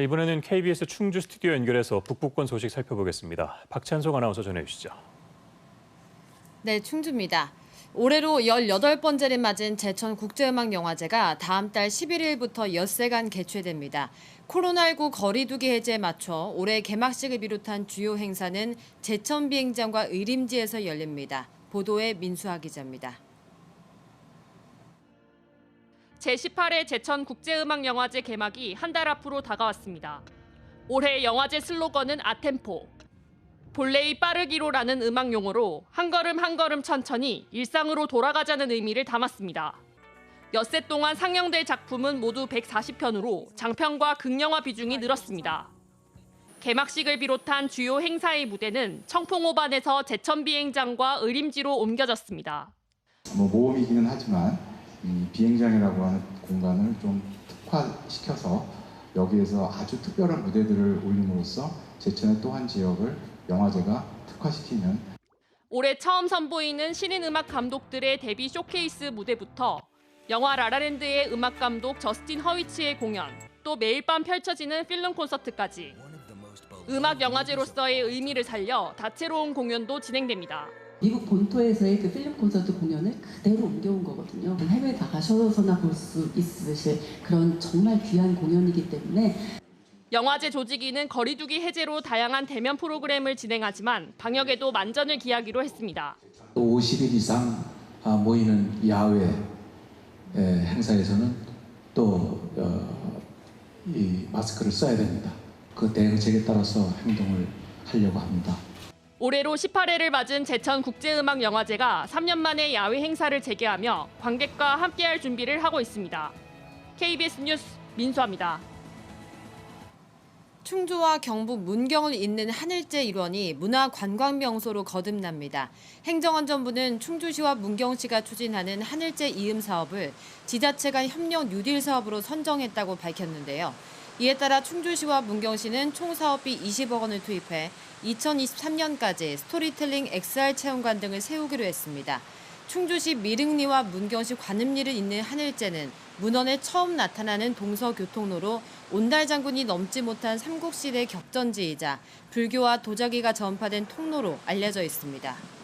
자, 이번에는 KBS 충주 스튜디오 연결해서 북부권 소식 살펴보겠습니다. 박찬석 아나운서 전해주시죠. 네, 충주입니다. 올해로 18번째를 맞은 제천 국제음악영화제가 다음 달 11일부터 엿새간 개최됩니다. 코로나19 거리두기 해제에 맞춰 올해 개막식을 비롯한 주요 행사는 제천 비행장과 의림지에서 열립니다. 보도에 민수아 기자입니다. 제18회 제천 국제음악영화제 개막이 한 달 앞으로 다가왔습니다. 올해 영화제 슬로건은 아템포. 본래의 빠르기로라는 음악 용어로 한 걸음 한 걸음 천천히 일상으로 돌아가자는 의미를 담았습니다. 엿새 동안 상영될 작품은 모두 140편으로 장편과 극영화 비중이 늘었습니다. 개막식을 비롯한 주요 행사의 무대는 청풍호반에서 제천 비행장과 의림지로 옮겨졌습니다. 뭐 모험이기는 하지만 이 비행장이라고 하는 공간을 좀 특화시켜서 여기에서 아주 특별한 무대들을 올림으로써 제천의 또 한 지역을 영화제가 특화시키면 올해 처음 선보이는 신인 음악 감독들의 데뷔 쇼케이스 무대부터 영화 라라랜드의 음악 감독 저스틴 허위츠의 공연, 또 매일 밤 펼쳐지는 필름 콘서트까지 음악 영화제로서의 의미를 살려 다채로운 공연도 진행됩니다. 미국 본토에서의 그 필름 콘서트 공연을 그대로 옮겨온 거거든요. 해외에 나가셔서나 볼 수 있으실 그런 정말 귀한 공연이기 때문에 영화제 조직위는 거리두기 해제로 다양한 대면 프로그램을 진행하지만 방역에도 만전을 기하기로 했습니다. 또 50일 이상 아, 모이는 야외 에, 행사에서는 또 어, 이 마스크를 써야 됩니다. 그 대응책에 따라서 행동을 하려고 합니다. 올해로 18회를 맞은 제천 국제음악영화제가 3년 만에 야외 행사를 재개하며 관객과 함께할 준비를 하고 있습니다. KBS 뉴스 민수아입니다. 충주와 경북 문경을 잇는 하늘제 일원이 문화 관광 명소로 거듭납니다. 행정안전부는 충주시와 문경시가 추진하는 하늘제 이음 사업을 지자체 간 협력 뉴딜 사업으로 선정했다고 밝혔는데요. 이에 따라 충주시와 문경시는 총 사업비 20억 원을 투입해 2023년까지 스토리텔링 XR 체험관 등을 세우기로 했습니다. 충주시 미릉리와 문경시 관음리를 잇는 하늘제는 문헌에 처음 나타나는 동서교통로로 온달 장군이 넘지 못한 삼국시대 격전지이자 불교와 도자기가 전파된 통로로 알려져 있습니다.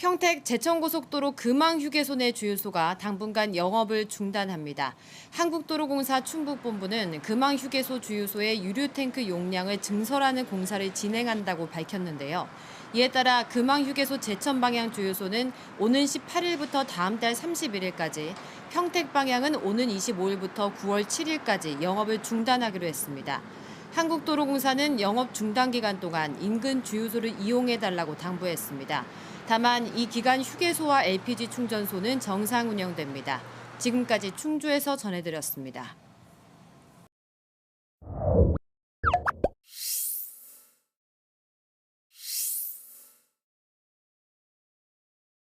평택 제천고속도로 금왕휴게소 내 주유소가 당분간 영업을 중단합니다. 한국도로공사 충북본부는 금왕휴게소 주유소의 유류탱크 용량을 증설하는 공사를 진행한다고 밝혔는데요. 이에 따라 금왕휴게소 제천 방향 주유소는 오는 18일부터 다음 달 31일까지, 평택 방향은 오는 25일부터 9월 7일까지 영업을 중단하기로 했습니다. 한국도로공사는 영업 중단 기간 동안 인근 주유소를 이용해 달라고 당부했습니다. 다만 이 기간 휴게소와 LPG 충전소는 정상 운영됩니다. 지금까지 충주에서 전해드렸습니다.